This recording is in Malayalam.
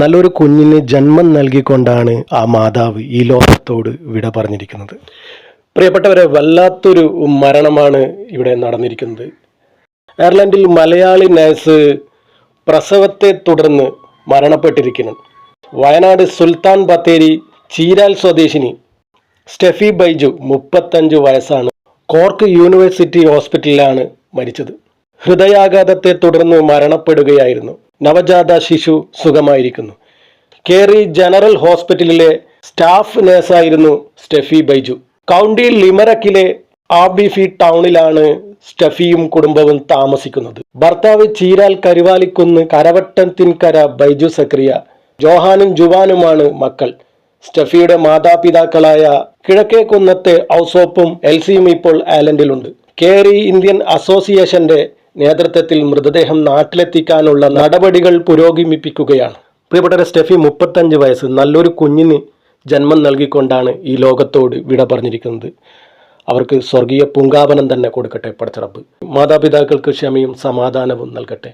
നല്ലൊരു കുഞ്ഞിന് ജന്മം നൽകിക്കൊണ്ടാണ് ആ മാതാവ് ഈ ലോകത്തോട് വിട പറഞ്ഞിരിക്കുന്നത്. പ്രിയപ്പെട്ടവരെ വല്ലാത്തൊരു മരണമാണ് ഇവിടെ നടന്നിരിക്കുന്നത്. അയർലൻഡിൽ മലയാളി നേഴ്സ് പ്രസവത്തെ തുടർന്ന് മരണപ്പെട്ടിരിക്കുന്നു. വയനാട് സുൽത്താൻ ബത്തേരി ചീരാൽ സ്വദേശിനി സ്റ്റെഫി ബൈജു മുപ്പത്തഞ്ച് വയസ്സാണ്. കോർക്ക് യൂണിവേഴ്സിറ്റി ഹോസ്പിറ്റലിലാണ് മരിച്ചത്. ഹൃദയാഘാതത്തെ തുടർന്ന് മരണപ്പെടുകയായിരുന്നു. നവജാത ശിശു സുഖമായിരിക്കുന്നു. കേറി ജനറൽ ഹോസ്പിറ്റലിലെ സ്റ്റാഫ് നേഴ്സായിരുന്നു സ്റ്റെഫി ബൈജു. കൗണ്ടി ലിമറക്കിലെ ആബിഫി ടൗണിലാണ് സ്റ്റഫിയും കുടുംബവും താമസിക്കുന്നത്. ഭർത്താവ് ചീരാൽ കരുവാലിക്കുന്ന് കരവട്ടത്തിൻകര ബൈജു സക്രിയ ജോഹാനും ജുവാനുമാണ് മക്കൾ. സ്റ്റഫിയുടെ മാതാപിതാക്കളായ കിഴക്കേക്കുന്നത്തെ ഔസോപ്പും എൽസിയും ഇപ്പോൾ ആലൻഡിലുണ്ട് കേറി ഇന്ത്യൻ അസോസിയേഷന്റെ നേതൃത്വത്തിൽ മൃതദേഹം നാട്ടിലെത്തിക്കാനുള്ള നടപടികൾ പുരോഗമിപ്പിക്കുകയാണ്. പ്രിയപ്പെട്ട സ്റ്റെഫി മുപ്പത്തഞ്ച് വയസ്സ്. നല്ലൊരു കുഞ്ഞിന് ജന്മം നൽകിക്കൊണ്ടാണ് ഈ ലോകത്തോട് വിട പറഞ്ഞിരിക്കുന്നത്. അവർക്ക് സ്വർഗീയ പൂങ്കാവനം തന്നെ കൊടുക്കട്ടെ പടച്ചറപ്പ് മാതാപിതാക്കൾക്ക് ക്ഷമയും സമാധാനവും നൽകട്ടെ.